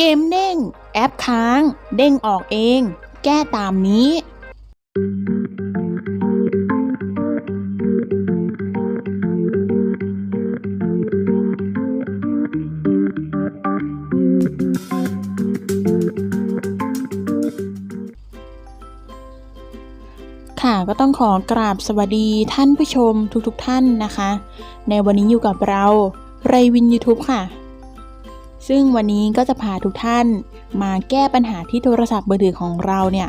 เกมเด้ง แอปค้าง เด้งออกเอง แก้ตามนี้ ค่ะก็ต้องขอกราบสวัสดีท่านผู้ชมทุกๆทท่านนะคะ ในวันนี้อยู่กับเรา ไรวิน YouTube ค่ะ ซึ่งวันนี้ก็จะพาทุกท่านมาแก้ปัญหาที่โทรศัพท์มือถือของเราเนี่ย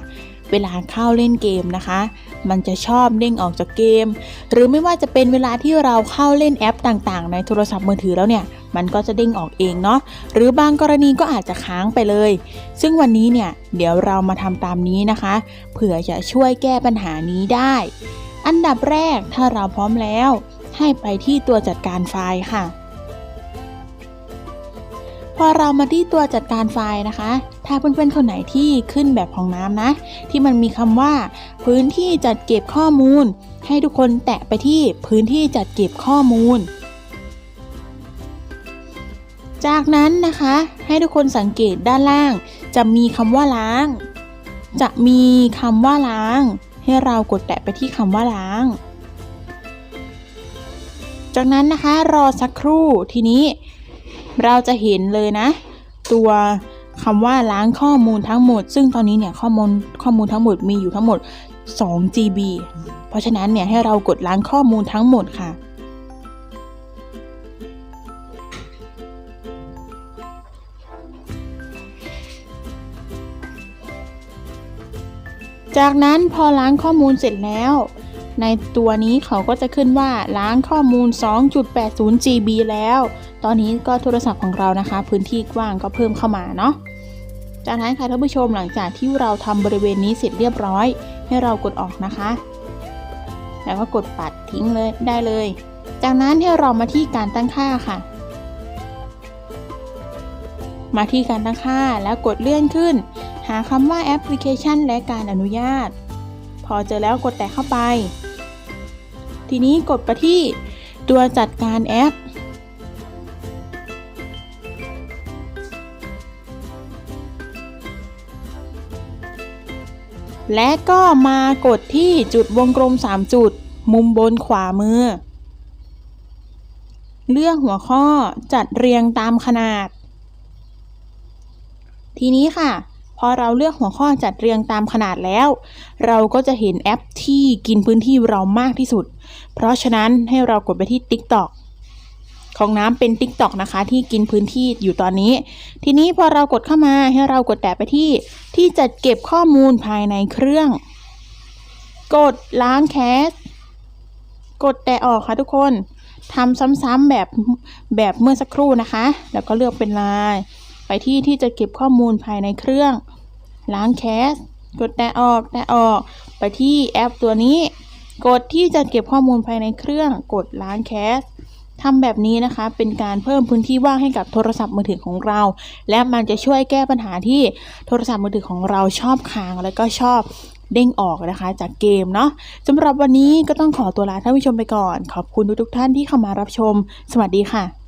เวลาเข้าเล่นเกมนะคะ มันจะชอบเด้งออกจากเกม หรือไม่ว่าจะเป็นเวลาที่เราเข้าเล่นแอปต่างๆ ในโทรศัพท์มือถือแล้วเนี่ย มันก็จะเด้งออกเองเนาะ หรือบางกรณีก็อาจจะค้างไปเลย ซึ่งวันนี้เนี่ยเดี๋ยวเรามาทำตามนี้นะคะ เผื่อจะช่วยแก้ปัญหานี้ได้ อันดับแรกถ้าเราพร้อมแล้ว ให้ไปที่ตัวจัดการไฟล์ค่ะ พอเรามาที่ตัวจัดการไฟล์นะคะ ถ้าเพื่อนๆคนไหนที่ขึ้นแบบของน้ำนะ ที่มันมีคำว่า พื้นที่จัดเก็บข้อมูล ให้ทุกคนแตะไปที่พื้นที่จัดเก็บข้อมูล จากนั้นนะคะ ให้ทุกคนสังเกตด้านล่าง จะมีคำว่าล้าง จะมีคำว่าล้าง ให้เรากดแตะไปที่คำว่าล้างจากนั้นนะคะรอสักครู่ทีนี้ เราจะเห็นเลยนะ ตัวคำว่าล้างข้อมูลทั้งหมด ซึ่งตอนนี้เนี่ยข้อมูลข้อมูลทั้งหมดมีอยู่ทั้งหมด 2 GB เพราะฉะนั้นเนี่ยให้เรากดล้างข้อมูลทั้งหมดค่ะ จากนั้นพอล้างข้อมูลเสร็จแล้ว ในตัวนี้เขาก็จะขึ้นว่าล้างข้อมูล 2.80 GB แล้ว ตอนนี้ก็โทรศัพท์ของเรานะคะ พื้นที่กว้างก็เพิ่มเข้ามาเนาะ จากนั้นค่ะท่านผู้ชมหลังจากที่เราทำบริเวณนี้เสร็จเรียบร้อย ให้เรากดออกนะคะ แล้วก็กดปัดทิ้งเลยได้เลย จากนั้นให้เรามาที่การตั้งค่าค่ะ มาที่การตั้งค่าแล้วกดเลื่อนขึ้น หาคำว่าแอปพลิเคชันและการอนุญาตพอเจอแล้วกดแตะเข้าไป ทีนี้กดไปที่ตัวจัดการแอป และก็มากดที่จุดวงกลม 3 จุด มุมบนขวามือ เลือกหัวข้อจัดเรียงตามขนาด ทีนี้ค่ะ พอเราเลือกหัวข้อจัดเรียงตามขนาดแล้ว เราก็จะเห็นแอปที่กินพื้นที่เรามากที่สุด เพราะฉะนั้นให้เรากดไปที่ TikTok ของน้ำเป็น TikTok นะคะ ที่กินพื้นที่อยู่ตอนนี้ ทีนี้พอเรากดเข้ามาให้เรากดแตะไปที่ที่จัดเก็บข้อมูลภายในเครื่อง กดล้างแคส กดแตะออกค่ะทุกคนทำซ้ำๆแบบแบบเมื่อสักครู่นะคะ แล้วก็เลือกเป็นลาย ไปที่ที่จะเก็บข้อมูลภายในเครื่อง ล้างแคส กดแตะออกแตะออก ไปที่แอปตัวนี้ กดที่จะเก็บข้อมูลภายในเครื่อง กดล้างแคสทำแบบนี้นะคะ เป็นการเพิ่มพื้นที่ว่างให้กับโทรศัพท์มือถือของเรา และมันจะช่วยแก้ปัญหาที่โทรศัพท์มือถือของเราชอบค้างแล้วก็ชอบเด้งออกนะคะจากเกมเนาะสำหรับวันนี้ก็ต้องขอตัวลาท่านผู้ชมไปก่อน ขอบคุณทุกๆท่านที่เข้ามารับชม สวัสดีค่ะ